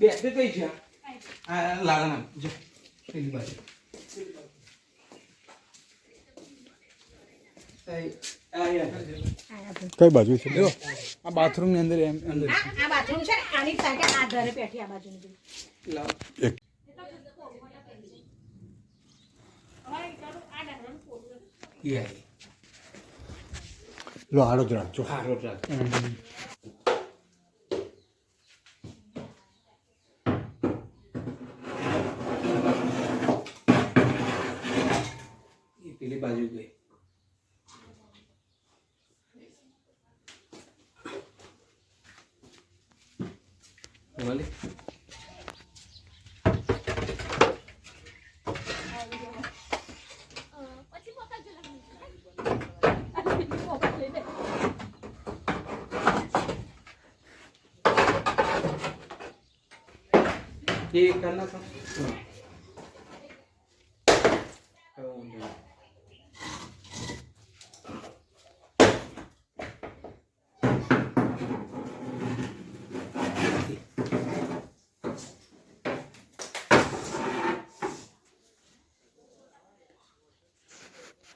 બે કઈ છે આ લાગણા જો પેલી બાજુ. કઈ છે જો આ બાથરૂમની અંદર એમ અંદર. આ બાથરૂમ છે ને આની સાઈડે આ ધરે પેઠી આ બાજુની લાવ. એક એ આવી. લો આડો જ રાખજો. હા રોટ રાખ. એ પેલી બાજુ ગઈ. વાલી એ ઊંધું.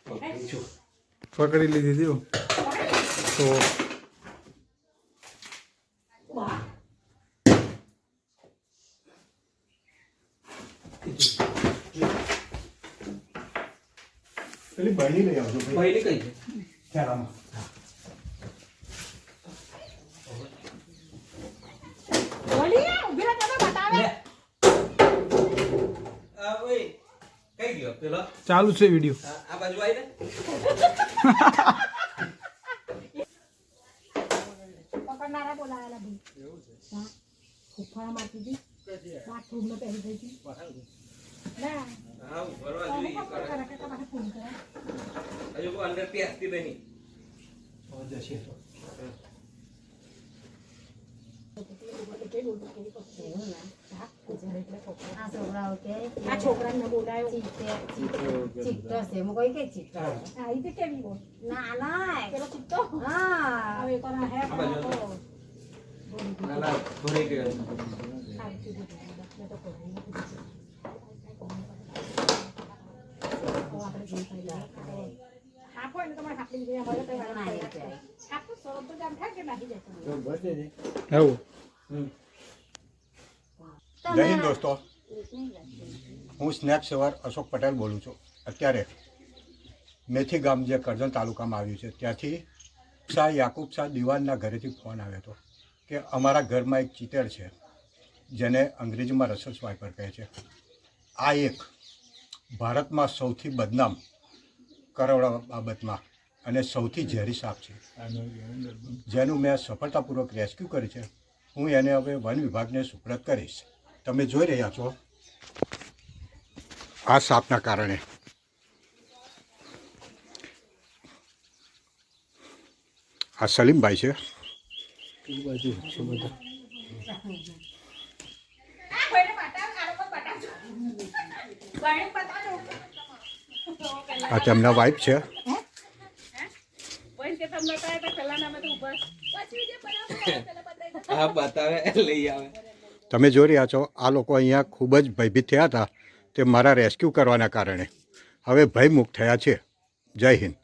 ઓકે, જો. પકડી લીધી દીધો તો પેલી બની લઈ આવજો પહેલી કઈ છે? પેલો? ચાલુ છે વીડિયો. આ બાજુ આવી પકડનારા બોલાવેલા ભાઈ. હા. ફૂફાડા મારતી હતી. બાથરૂમમાં પહેરી ગઈ હતી. હા કોઈ? હા, છોકરાને બોલાયો. ચીકતે- છે. એમાં કોઈ કે ચીકતો આ રીતે કેવી ના ના પેલો ચૂકતો હા. હવે કોના હે. ના ના ગયો. જય હિન્દ દોસ્તો. હું સ્નેપ સેવર અશોક પટેલ બોલું છું. અત્યારે મેથી ગામ જે કરજણ તાલુકામાં આવ્યું છે, ત્યાંથી શાહ યાકુબ શાહ દિવાનના ઘરેથી ફોન આવ્યો હતો કે અમારા ઘરમાં એક ચિતર છે, જેને અંગ્રેજીમાં રસલ સ્વાઈપર કહે છે. આ એક ભારતમાં સૌથી બદનામ કરાવડા બાબતમાં. અને સૌથી ઝેરી સાપ છે. જેનું મેં સફળતાપૂર્વક રેસ્ક્યુ કર્યું છે. હું એને હવે વન વિભાગને સુપ્રત કરીશ. તમે જોઈ રહ્યા છો આ સાપના કારણે. આ સલીમભાઈ છે. બધા આ તેમના વાઇફ છે. તમે જોઈ રહ્યા છો આ લોકો અહીંયા ખૂબ જ ભયભીત થયા હતા તે મારા રેસ્ક્યુ કરવાના કારણે. હવે ભયમુક્ત થયા છે. જય હિન્દ.